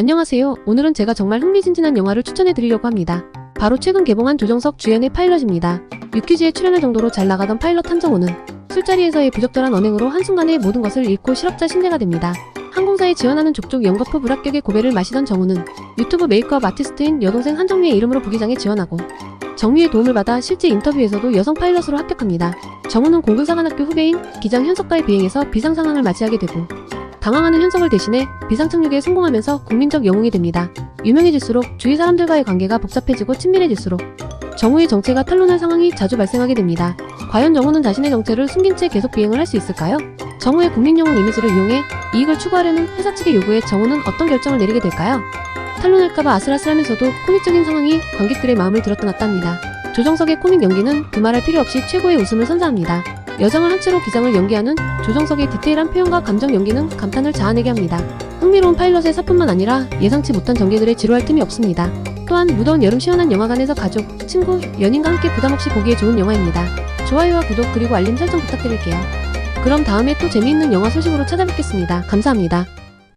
안녕하세요. 오늘은 제가 정말 흥미진진한 영화를 추천해 드리려고 합니다. 바로 최근 개봉한 조정석 주연의 파일럿입니다. 유퀴즈에 출연할 정도로 잘 나가던 파일럿 한정우는 술자리에서의 부적절한 언행으로 한순간에 모든 것을 잃고 실업자 신세가 됩니다. 항공사에 지원하는 족족 연거푸 불합격의 고배를 마시던 정우는 유튜브 메이크업 아티스트인 여동생 한정미의 이름으로 부기장에 지원하고 정미의 도움을 받아 실제 인터뷰에서도 여성 파일럿으로 합격합니다. 정우는 공군사관학교 후배인 기장 현석과의 비행에서 비상 상황을 맞이하게 되고 당황하는 현석을 대신해 비상착륙에 성공하면서 국민적 영웅이 됩니다. 유명해질수록 주위 사람들과의 관계가 복잡해지고 친밀해질수록 정우의 정체가 탄로날 상황이 자주 발생하게 됩니다. 과연 정우는 자신의 정체를 숨긴 채 계속 비행을 할 수 있을까요? 정우의 국민영웅 이미지를 이용해 이익을 추구하려는 회사 측의 요구에 정우는 어떤 결정을 내리게 될까요? 탄로날까봐 아슬아슬하면서도 코믹적인 상황이 관객들의 마음을 들었던 놨답니다. 조정석의 코믹 연기는 두말할 필요 없이 최고의 웃음을 선사합니다. 여장을 한 채로 기장을 연기하는 조정석의 디테일한 표현과 감정 연기는 감탄을 자아내게 합니다. 흥미로운 파일럿의 사뿐만 아니라 예상치 못한 전개들에 지루할 틈이 없습니다. 또한 무더운 여름 시원한 영화관에서 가족, 친구, 연인과 함께 부담없이 보기에 좋은 영화입니다. 좋아요와 구독 그리고 알림 설정 부탁드릴게요. 그럼 다음에 또 재미있는 영화 소식으로 찾아뵙겠습니다. 감사합니다.